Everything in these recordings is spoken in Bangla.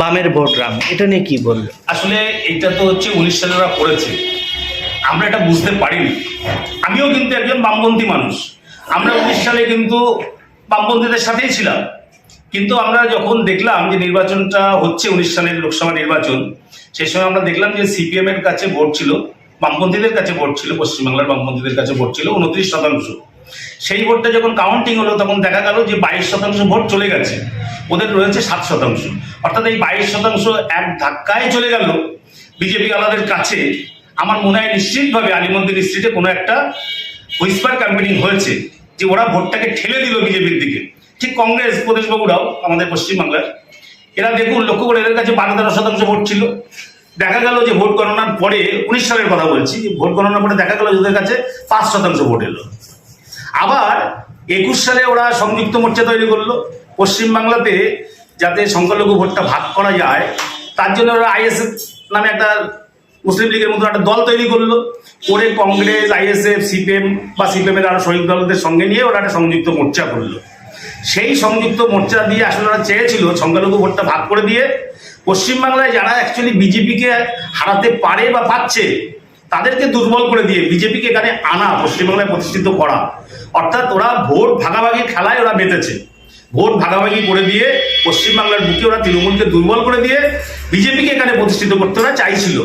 বামের ভোট রাম, এটা নিয়ে কি বলল আসলে এটা তো হচ্ছে উনিশ সালে ওরা করেছে। আমরা এটা বুঝতে পারিনি। আমিও কিন্তু একজন বামপন্থী মানুষ। আমরা উনিশ সালে কিন্তু বামপন্থীদের সাথেই ছিলাম। কিন্তু আমরা যখন দেখলাম যে নির্বাচনটা হচ্ছে উনিশ সালের লোকসভা নির্বাচন, সেই সময় আমরা দেখলাম যে সিপিএম এর কাছে ভোট ছিল, বামপন্থীদের কাছে ভোট ছিল, পশ্চিমবাংলার বামপন্থীদের কাছে ভোট ছিল, উনত্রিশ শতাংশ। সেই ভোটটা যখন কাউন্টিং হলো, তখন দেখা গেল যে বাইশ শতাংশ ভোট চলে গেছে। ওদের রয়েছে সাত শতাংশ। অর্থাৎ এই বাইশ শতাংশ এক ধাক্কায় চলে গেল বিজেপি আলাদের কাছে। আমার মনে হয় নিশ্চিতভাবে আলিমন্দির স্ট্রিটে কোনো একটা হুইসপার ক্যাম্পেনিং হয়েছে যে ওরা ভোটটাকে ঠেলে দিল বিজেপির দিকে। ঠিক কংগ্রেস, প্রদেশবাবুরাও আমাদের পশ্চিমবাংলার। এরা দেখুন, লক্ষ্য করে এদের কাছে বারো তেরো শতাংশ ভোট ছিল। দেখা গেল যে ভোট গণনার পরে, উনিশ সালের কথা বলছি ভোট গণনার পরে দেখা গেল ওদের কাছে পাঁচ শতাংশ ভোট এলো। আবার একুশ সালে ওরা সংযুক্ত মোর্চা তৈরি করল। পশ্চিমবাংলাতে যাতে সংখ্যালঘু ভোটটা ভাগ করা যায়, তার জন্য ওরা আইএসএফ নামে একটা মুসলিম লীগের মতো একটা দল তৈরি করল। করে কংগ্রেস, আইএসএফ, সিপিএম বা সিপিএম এর আরও শহীদ দলদের সঙ্গে নিয়ে ওরা একটা সংযুক্ত মোর্চা করল। সেই সংযুক্ত মোর্চা দিয়ে আসলে ওরা চেয়েছিল সংখ্যালঘু ভোটটা ভাগ করে দিয়ে। পশ্চিমবাংলায় যারা অ্যাকচুয়ালি বিজেপিকে হারাতে পারে বা পাচ্ছে তাদেরকে দুর্বল করে দিয়ে বিজেপিকে এখানে আনা, পশ্চিমবাংলায় প্রতিষ্ঠিত করা। অর্থাৎ ওরা ভোট ভাগাভাগি খেলায় ওরা মেতেছে ভোট ভাগাভাগি করে দিয়ে পশ্চিমবাংলার বুকে ওরা তৃণমূলকে দুর্বল করে দিয়ে বিজেপিকে এখানে প্রতিষ্ঠিত করতে ওরা চাইছিল।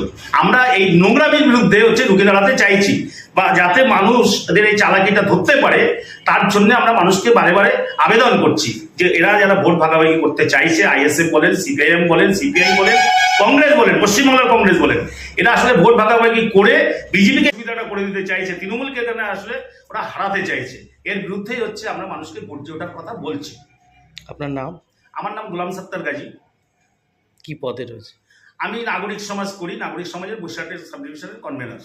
আমরা এই নোংরামির বিরুদ্ধে হচ্ছে রুখে দাঁড়াতে চাইছি। বা যাতে মানুষদের এই চালাকিটা ধরতে পারে, তার জন্য আমরা মানুষকে বারে বারে আবেদন করছি যে এরা যারা ভোট ভাগাভাগি করতে চাইছে, আইএসএফ বলেন, সিপিআইএম বলেন, সিপিআই বলেন, কংগ্রেস বলেন, পশ্চিমবাংলার কংগ্রেস বলেন এরা আসলে ভোট ভাগাভাগি করে বিজেপিকে সুবিধাটা করে দিতে চাইছে তৃণমূলকে এখানে আসলে ওরা হারাতে চাইছে এর বিরুদ্ধেই হচ্ছে আমরা মানুষকে গর্জে ওঠার কথা বলছি। আপনার নাম? আমার নাম গোলাম সত্তার গাজী। কি পদে রয়েছে? আমি নাগরিক সমাজ করি নাগরিক সমাজের বৈশাখের সাবডিভিশনের কনভেনার